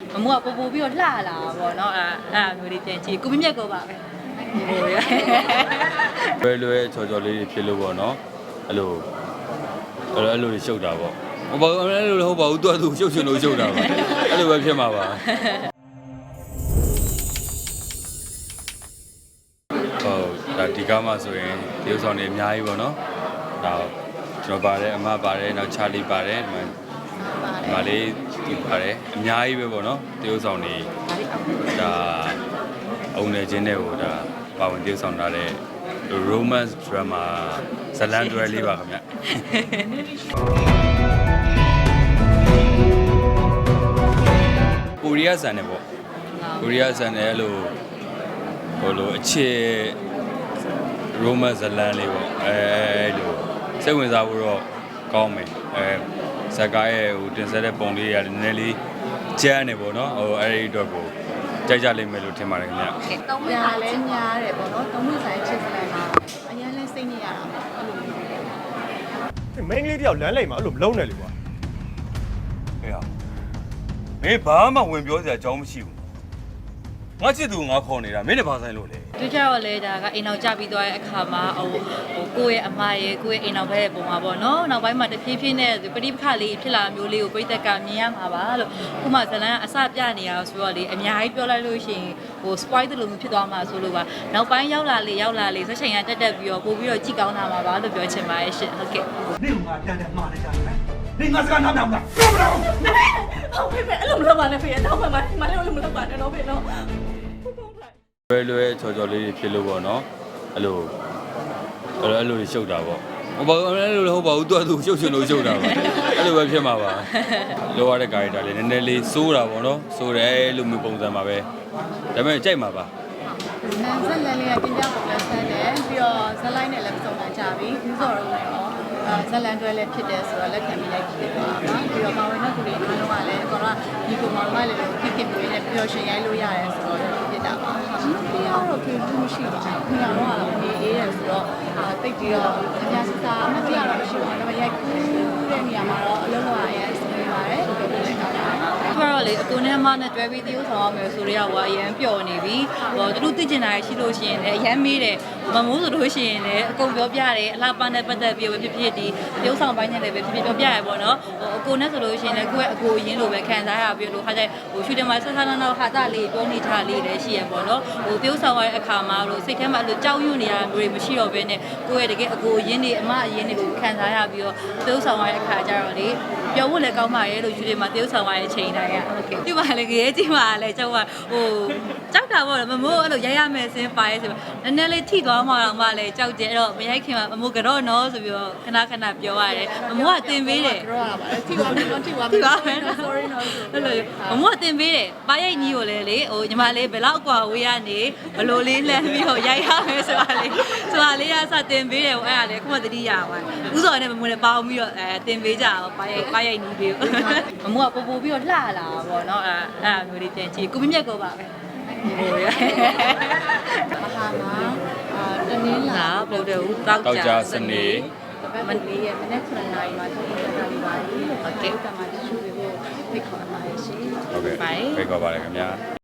မမိုးကပို့ပို့ပြီးတော့လှလာတာပေါ့နော်အဲ့အဲ့မျိုးလေးပြန်ကြည့်ကိုမမြတ်ကောပါပဲဟိုရလွယ်လွယ်ချော်ချော်လေးတွေဖြစ်လို့ပေါ့နော်အဲ့လိုအဲ့လိုအဲ့လိုတွေရှုပ်တာပေါ့ဟိုဘာအဲ့လိုလည်းဟုတ်ပါဘူးသူကသူရှုပ်ရှင်လို့ရှုပ်တာပါအဲ့လိုပဲဖြစ်မှာပါဟုတ်ဒါဒီကားမှာဆိုရင်ဒီဥဆောင်တွေအများကြီးပေါ့နော်ဒါကျွန်တော်ပါတယ်အမပါတယ်နောက်ချာလီပါတယ်ဒီမှာဒီမှာလေး ဒီပါတယ်အများကြီးပဲပေါ့နော်ဒီဥဆောင်တွေဒါအုံနေခြင်းတွေကိုဒါပါဝင်ဒီဥဆောင်ထားတဲ့ romance drama ဇလန်တွဲလေးပါခင်ဗျကိုရီးယားဇန်နဲ့ပေါ့ကိုရီးယားဇန်နဲ့အဲ့လိုဟိုလိုအခြေ romance ဇလန်လေးပေါ့အဲအဲ့လိုစိတ်ဝင်စားဖို့တော့ကောင်းမယ်အဲ ဇက်ကားရဲ့ဟိုတင်ဆက်တဲ့ပုံလေးတွေကလည်းနည်းနည်းလေးကျန်းနေပေါ့နော်ဟိုအဲ့ဒီအတွက်ကိုကြိုက်ကြလိမ့်မယ်လို့ထင်ပါတယ်ခင်ဗျတောင်းဝင်လည်းများတယ်ပေါ့နော်တောင်းဝင်ဆိုင်ချစ်စလိုက်မှာအရင်လဲစိတ်နေရတာပေါ့အဲ့လိုမျိုးမင်းကလေးတယောက်လမ်းလိုက်မှာအဲ့လိုမလုံးနဲ့လေကွာဟေ့ဟာမင်းဘာမှဝင်ပြောစရာအကြောင်းမရှိဘူးငါချစ်သူကိုငါခေါ်နေတာမင်းလည်းဘာဆိုင်လို့လဲ သူကြတော့လေဒါကအိမ်အောင်ကြပြီးသွားတဲ့အခါမှာဟိုဟိုကိုယ့်ရဲ့အမရဲ့ကိုယ့်ရဲ့အိမ်အောင်ဘက်ရဲ့ပုံမှာပေါ့နော်နောက်ပိုင်းမှာတဖြည်းဖြည်းနဲ့ပရိပခလေးဖြစ်လာမျိုးလေးကိုပြိသက်ကမြင်ရမှာပါလို့ခုမှဇလန်းအစပြနေရဆိုတော့လေအများကြီးပြောလိုက်လို့ရှိရင်ဟို spoil တယ်လို့ဖြစ်သွားမှာဆိုလို့ပါနောက်ပိုင်းရောက်လာလေရောက်လာလေဆက်ချိန်ကတက်တက်ပြီးတော့ပို့ပြီးတော့ကြည့်ကောင်းလာမှာပါလို့ပြောချင်ပါတယ်ရှင်ဟုတ်ကဲ့နေငါတန်းတန်းမှားနေကြတယ်နေငါစကားနားမနာဘူးပြောမလားဟုတ်ဖေဖေအဲ့လိုမလုပ်ပါနဲ့ဖေတောင်းမှမမလေးလိုမလုပ်ပါနဲ့တော့ဖေနော် လွယ်လွယ်ချော်ချော်လေးတွေဖြစ်လို့ပေါ့နော်အဲ့လိုအဲ့လိုအဲ့လိုတွေရှုပ်တာပေါ့ဟိုဘာအဲ့လိုလည်းဟုတ်ပါဘူးသူကသူရှုပ်ရှင်လို့ရှုပ်တာပါအဲ့လိုပဲဖြစ်မှာပါလောရတဲ့ character လေးနည်းနည်းလေးစိုးတာပေါ့နော်စိုးတယ်အဲ့လိုမျိုးပုံစံမှာပဲဒါပေမဲ့ကြိုက်မှာပါနန်းဆက်လန်လေးကတင်ပြပုံနဲ့ဆန်းတယ်ပြီးတော့ဇက်လိုက်နဲ့လည်းစုံလာကြပြီဘူးစော်တော့လည်းရောဇက်လန်တွဲလည်းဖြစ်တယ်ဆိုတော့လက်ခံပြီးလိုက်ဖြစ်သွားတာပါပြီးတော့မဝင်တဲ့သူတွေအားလုံးကလည်းအကောင်ကဒီကောင်မောင်ကလည်းဖြစ်ဖြစ်ပြီးနဲ့ပျော်ရွှင်ရိုင်းလို့ရတယ်ဆိုတော့ဖြစ် တာပါဒီနေ့ကတော့ခေဘူးမရှိပါဘူးခင်ဗျားတို့ကတော့နေအေးတယ်ဆိုတော့တိတ်ပြီးတော့အများစကားအမပြတော့မရှိပါဘူးဒါပေမဲ့ရိုက်ကူးတဲ့နေရာမှာတော့အလုံးလုံးအရင်စီးပါတယ်ဒီလိုလည်းကောင်းပါတယ်ခုကတော့လေအကိုနဲ့အမနဲ့တွဲပြီးသရုပ်ဆောင်ရမယ်ဆိုတော့ဟိုအရန်ပျော်နေပြီဟိုသူတို့သိကျင်တာရှိလို့ရှိရင်လည်းအရန်မေးတယ် မမိုးဆိုလို့ရှိရင်လည်းအကုန်ပြောပြတယ်အလားပါနဲ့ပတ်သက်ပြီးပဲဖြစ်ဖြစ်ဒီသရုပ်ဆောင်ပိုင်းနဲ့လည်းပဲဖြစ်ဖြစ်ပြောပြရပေါ့နော်ဟိုအကိုနဲ့ဆိုလို့ရှိရင်လည်းကိုယ့်ရဲ့အကိုရင်းလိုပဲခံစားရပြီးလို့ခါကျဟိုရှူတင်မှာဆက်ဆန်းနောက်ဟာတာလေးပြောနေထားလေးလည်းရှိရပေါ့နော်ဟိုသရုပ်ဆောင်ရတဲ့အခါမှာလို့စိတ်ထဲမှာအဲ့လိုကြောက်ရွံ့နေရမျိုးတွေမရှိတော့ဘဲနဲ့ကိုယ့်ရဲ့တကယ်အကိုရင်းနေအမအရင်းနေလို့ခံစားရပြီးတော့သရုပ်ဆောင်ရတဲ့အခါကျတော့လေပြောဖို့လည်းကောင်းပါရဲ့လို့ရှူတင်မှာသရုပ်ဆောင်ရတဲ့ချိန်တိုင်းကဟုတ်ကဲ့ဒီမှာလည်းကြီးကြီးမှာလည်းကျောက်ကဟို ကြောက်တာပေါ့မမိုးအဲ့လိုရိုက်ရမယ်စင်းပါရဲ့ဆိုတော့နည်းနည်းလေးထိသွားမှတော့မှလည်းကြောက်တယ်အဲ့တော့မရိုက်ခင်မှာမမိုးကတော့နော်ဆိုပြီးတော့ခဏခဏပြောရတယ်မမိုးကတင်ပေးတယ် တော့ရပါတယ်ထိပါမယ်နော်ထိပါမယ် ဒီပါမယ် sorry နော်ဆို အဲ့လိုမမိုးကတင်ပေးတယ်ပါရိုက်ကြီးကိုလည်းလေဟိုညီမလေးဘယ်လောက်กว่าဝေးရနေဘလို့လေးလှမ်းပြီးတော့ရိုက်ရမယ်ဆိုတာလေးဆိုတာလေးကစတင်ပေးတယ်ဟိုအဲ့ဒါလေခုမှတတိရပါဥစော်နဲ့မမိုးနဲ့ပေါင်းပြီးတော့အဲတင်ပေးကြအောင်ပါရိုက်ပါရိုက်နီးပြီးမမိုးကပို့ပို့ပြီးတော့လှလာတာပေါ့နော်အဲ့အဲ့မျိုးလေးပြန်ကြည့်ကိုမမြတ်ကောပါပဲ ဟိုရမဟာမှာအာတနင်္လာလာဗုဒ္ဓဟူတောက်တောက်ကြကြစစနေနေမန်လေးရဲ့မနေ့9နာရီမှာထုတ်ပြန်တာလေးပါလေဟုတ်ကဲ့တမန်တချို့တွေကိုဖိတ်ခေါ်ပါတယ်ရှင်ဟုတ်ကဲ့ဖိတ်ခေါ်ပါတယ်ခင်ဗျာ